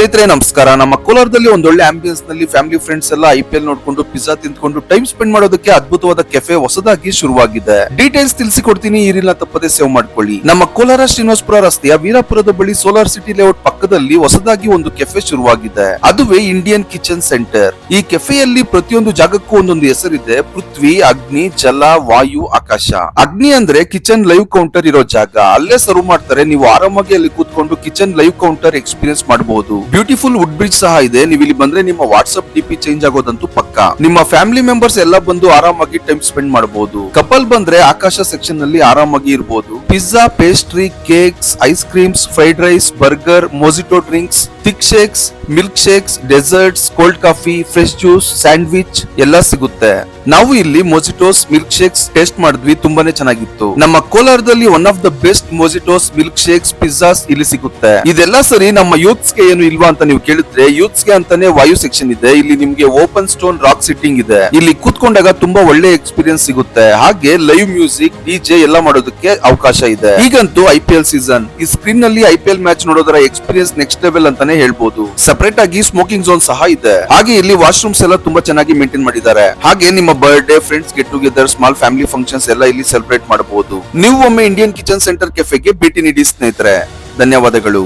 ಸ್ನೇಹಿತರೆ, ನಮಸ್ಕಾರ. ನಮ್ಮ ಕೋಲಾರದಲ್ಲಿ ಒಂದೊಳ್ಳೆ ಆಂಬಿಯನ್ಸ್ನಲ್ಲಿ ಫ್ಯಾಮಿಲಿ ಫ್ರೆಂಡ್ಸ್ ಎಲ್ಲ ಐ ಪಿ ಎಲ್ ನೋಡ್ಕೊಂಡು ಪಿಜ್ಜಾ ತಿಂದ್ಕೊಂಡು ಟೈಮ್ ಸ್ಪೆಂಡ್ ಮಾಡೋದಕ್ಕೆ ಅದ್ಭುತವಾದ ಕೆಫೆ ಹೊಸದಾಗಿ ಶುರುವಾಗಿದೆ. ಡೀಟೇಲ್ಸ್ ತಿಳಿಸಿಕೊಡ್ತೀನಿ. ಈ ರೀಲ್ನ ತಪ್ಪದೆ ಸೇವ್ ಮಾಡ್ಕೊಳ್ಳಿ. ನಮ್ಮ ಕೋಲಾರ ಶ್ರೀನಿವಾಸಪುರ ರಸ್ತೆಯ ವೀರಾಪುರದ ಬಳಿ ಸೋಲಾರ್ ಸಿಟಿ ಲೇಔಟ್ ಪಕ್ಕದಲ್ಲಿ ಹೊಸದಾಗಿ ಒಂದು ಕೆಫೆ ಶುರುವಾಗಿದೆ. ಅದುವೇ ಇಂಡಿಯನ್ ಕಿಚನ್ ಸೆಂಟರ್ ಈ ಕೆಫೆಯಲ್ಲಿ ಪ್ರತಿಯೊಂದು ಜಾಗಕ್ಕೂ ಒಂದೊಂದು ಹೆಸರಿದೆ. ಪೃಥ್ವಿ, ಅಗ್ನಿ, ಜಲ, ವಾಯು, ಆಕಾಶ. ಅಗ್ನಿ ಅಂದ್ರೆ ಕಿಚನ್ ಲೈವ್ ಕೌಂಟರ್ ಇರೋ ಜಾಗ. ಅಲ್ಲೇ ಸರ್ವ್ ಮಾಡ್ತಾರೆ. ನೀವು ಆರಾಮಾಗಿ ಅಲ್ಲಿ ಕೂತ್ಕೊಂಡು ಕಿಚನ್ ಲೈವ್ ಕೌಂಟರ್ ಎಕ್ಸ್ಪೀರಿಯನ್ಸ್ ಮಾಡಬಹುದು ಬ್ಯೂಟಿಫುಲ್ ವುಡ್ ಬ್ರಿಡ್ಜ್ ಸಹ ಇದೆ. ನೀವು ಇಲ್ಲಿ ಬಂದ್ರೆ ನಿಮ್ಮ ವಾಟ್ಸ್ಆಪ್ ಡಿಪಿ ಚೇಂಜ್ ಆಗೋದಂತೂ ಪಕ್ಕ. ನಿಮ್ಮ ಫ್ಯಾಮಿಲಿ ಮೆಂಬರ್ಸ್ ಎಲ್ಲ ಬಂದು ಆರಾಮಾಗಿ ಟೈಮ್ ಸ್ಪೆಂಡ್ ಮಾಡಬಹುದು ಕಪಲ್ ಬಂದ್ರೆ ಆಕಾಶ ಸೆಕ್ಷನ್ನಲ್ಲಿ ಆರಾಮಾಗಿ ಇರಬಹುದು pizza pastry cakes ice creams fried rice burger mojito drinks thick shakes milk shakes desserts cold coffee fresh juice sandwich ಎಲ್ಲ ಸಿಗುತ್ತೆ. ನಾವು ಇಲ್ಲಿ ಮೊಜಿಟೋಸ್ ಮಿಲ್ಕ್ ಶೇಕ್ಸ್ ಟೇಸ್ಟ್ ಮಾಡಿದ್ವಿ, ತುಂಬಾನೇ ಚೆನ್ನಾಗಿತ್ತು. ನಮ್ಮ ಕೋಲಾರದಲ್ಲಿ one of the best mojitos milk shakes pizzas ಇಲ್ಲಿ ಸಿಗುತ್ತೆ. ಇದೆಲ್ಲ ಸರಿ ನಮ್ಮ ಯೂತ್ಸ್ಗೆ ಏನು ಇಲ್ವಾ ಅಂತ ನೀವು ಕೇಳಿದ್ರೆ ಯೂತ್ಸ್ಗೆ ಅಂತಾನೆ ವಾಯು ಸೆಕ್ಷನ್ ಇದೆ, ಇಲ್ಲಿ ನಿಮ್ಗೆ ಓಪನ್ ಸ್ಟೋನ್ ರಾಕ್ ಸಿಟ್ಟಿಂಗ್ ಇದೆ. ಇಲ್ಲಿ ಕೂತ್ಕೊಂಡಾಗ ತುಂಬಾ ಒಳ್ಳೆ ಎಕ್ಸ್ಪೀರಿಯನ್ಸ್ ಸಿಗುತ್ತೆ. ಹಾಗೆ ಲೈವ್ ಮ್ಯೂಸಿಕ್ ಡಿಜೆ ಎಲ್ಲ ಮಾಡೋದಕ್ಕೆ ಅವಕಾಶ ಇದೆ. ಈಗಂತೂ ಐ ಸೀಸನ್ ಈ ಸ್ಕ್ರೀನ್ನಲ್ಲಿ ಐ ಮ್ಯಾಚ್ ನೋಡೋದರ ಎಕ್ಸ್ಪೀರಿಯನ್ಸ್ ನೆಕ್ಸ್ಟ್ ಲೆವೆಲ್ ಅಂತಾನೆ ಹೇಳ್ಬೋದು. ಸಪರೇಟ್ ಆಗಿ ಸ್ಮೋಕಿಂಗ್ ಝೋನ್ ಸಹ ಇದೆ. ಹಾಗೆ ಇಲ್ಲಿ ವಾಶ್ರೂಮ್ಸ್ ಎಲ್ಲ ತುಂಬಾ ಚೆನ್ನಾಗಿ ಮೇಂಟೈನ್ ಮಾಡಿದ್ದಾರೆ. ಹಾಗೆ ನಿಮ್ಮ birthday friends get together small family functions ಎಲ್ಲ ಇಲ್ಲಿ ಸೆಲೆಬ್ರೇಟ್ ಮಾಡಬಹುದು. ನೀವು ಒಮ್ಮೆ ಇಂಡಿಯನ್ ಕಿಚನ್ ಸೆಂಟರ್ ಕೆಫೆಗೆ ಭೇಟಿ ನೀಡಿ ಸ್ನೇಹಿತರೆ. ಧನ್ಯವಾದಗಳು.